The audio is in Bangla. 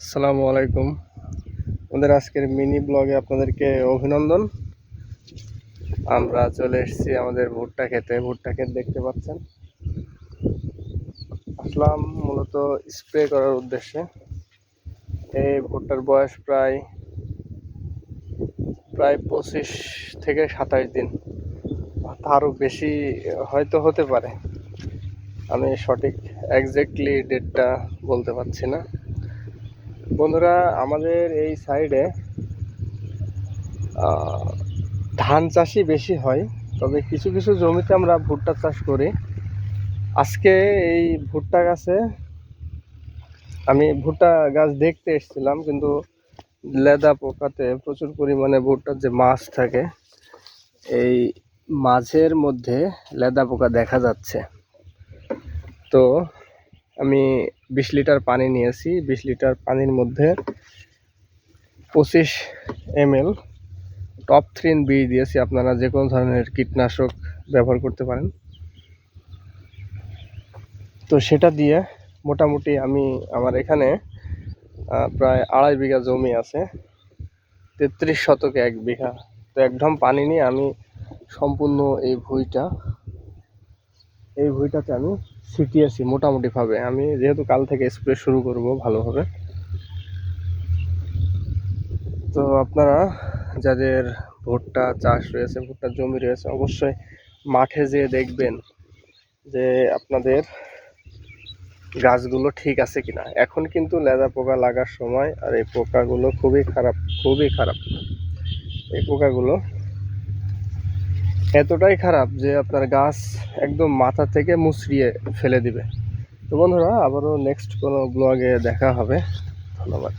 আসসালামু আলাইকুম। আমাদের আজকের মিনি ব্লগে আপনাদেরকে অভিনন্দন। আমরা চলে এসেছি আমাদের ভুট্টা খেতে। ভুট্টা ক্ষেত দেখতে পাচ্ছেন। আসলাম মূলত স্প্রে করার উদ্দেশ্যে। এই ভুট্টার বয়স প্রায় প্রায় পঁচিশ থেকে সাতাশ দিন। তারও বেশি হয়তো হতে পারে। আমি সঠিক একজ্যাক্টলি ডেটটা বলতে পারছি না। বন্ধুরা, আমাদের এই সাইডে ধান চাষই বেশি হয়, তবে কিছু কিছু জমিতে আমরা ভুট্টা চাষ করি। আজকে এই ভুট্টা গাছে আমি ভুট্টা গাছ দেখতে এসেছিলাম, কিন্তু লেদা পোকাতে প্রচুর পরিমাণে ভুট্টার যে মাছ থাকে, এই মাঝের মধ্যে লেদা পোকা দেখা যাচ্ছে। তো আমি বিশ লিটার পানি নিয়েছি। বিশ লিটার পানির মধ্যে পঁচিশ এম টপ থ্রিন বি দিয়েছি। আপনারা যে কোনো ধরনের কীটনাশক ব্যবহার করতে পারেন। তো সেটা দিয়ে মোটামুটি আমি আমার এখানে প্রায় আড়াই বিঘা জমি আছে। তেত্রিশ শতকে এক বিঘা। তো একদম পানি নিয়ে আমি সম্পূর্ণ এই ভুঁইটা, এই ভুঁইটাতে আমি ছিটিয়েছি মোটামুটিভাবে। আমি যেহেতু কাল থেকে স্প্রে শুরু করব ভালোভাবে। তো আপনারা যাদের ভুট্টা চাষ রয়েছে, ভুট্টার জমি রয়েছে, অবশ্যই মাঠে যেয়ে দেখবেন যে আপনাদের গাছগুলো ঠিক আছে কিনা। এখন কিন্তু লেদা পোকা লাগার সময় আর এই পোকাগুলো খুবই খারাপ খুবই খারাপ। এই পোকাগুলো এতটাই খারাপ যে আপনার গাছ একদম মাথা থেকে মুচড়িয়ে ফেলে দিবে। তো বন্ধুরা, আবারও নেক্সট কোনো ব্লগে দেখা হবে। ধন্যবাদ।